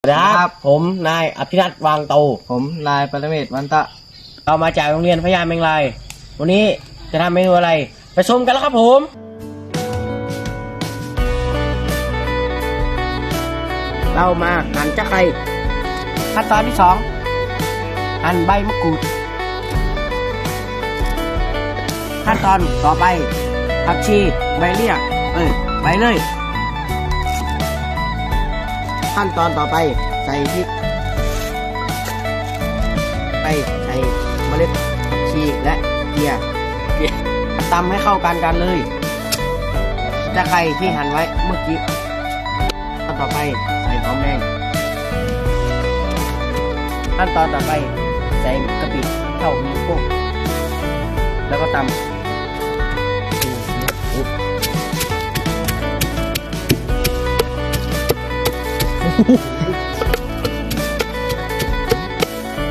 สวัสดีคครัรับ บ ผมนายอภิรัตน์วางโตผมนายปรเมศวรรณตะเรามาจากโรงเรียนพญาเมงลายวันนี้จะทำเมนูอะไร ไปชมกันแล้วครับผม เรามาหั่นจะไข่ขั้นตอนที่สองหั่นใบมะกรูด ขั้นตอนต่อไปผักชีใบเลี่ยเอ้ยใบเลย ขั้นตอนต่อไปใส่พริกไปใส่เมล็ดชีและเกลือตำให้เข้ากันกันเลยจะไข่ที่หั่นไว้เมื่อกี้ขั้นต่อไปใส่หอมแดงขั้นตอนต่อไปใส่กะปิเท่านิ้วโป้แล้วก็ตำ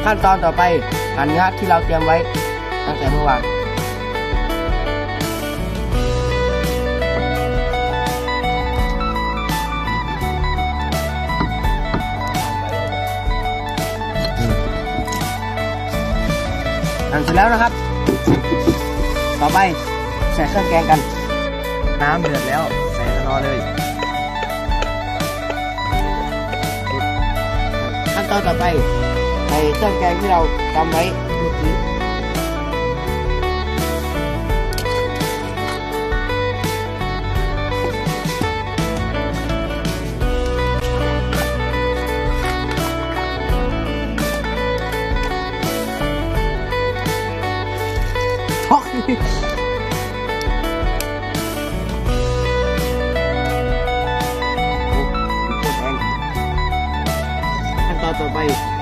ขั้นตอนต่อไปหั่นเนื้อที่เราเตรียมไว้ตั้งแต่เมื่อวานหั่นเสร็จแล้วนะครับ ต่อไปใส่เครื่องแกงกัน น้ำเดือดแล้ว ใส่ขนอเลย ขั้นตอนต่อไปใส่เค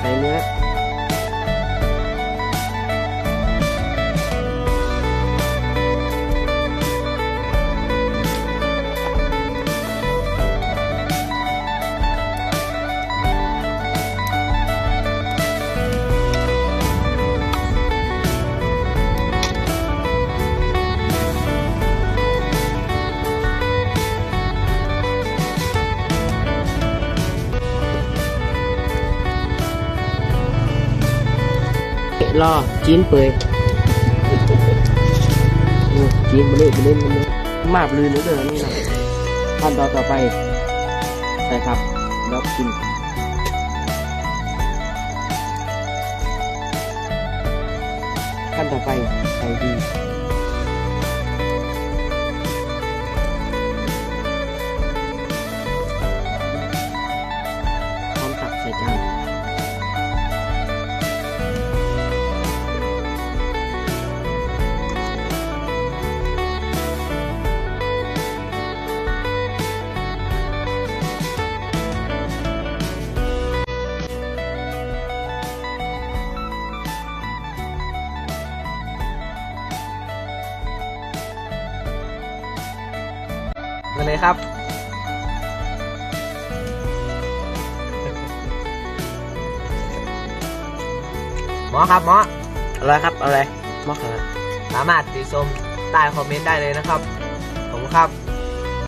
ไป รอจีนเปื่อยจีนมาเล่นมาเล่นมาเล่นมาบลืนเหลือเกินนี่นะขั้นตอนต่อไปใส่ครับแล้วกินขั้นต่อไปใส่ดี เลยครับ หมอครับหมออะไรครับอะไรมะเขือสามารถติชมใต้คอมเมนต์ได้เลยนะครับ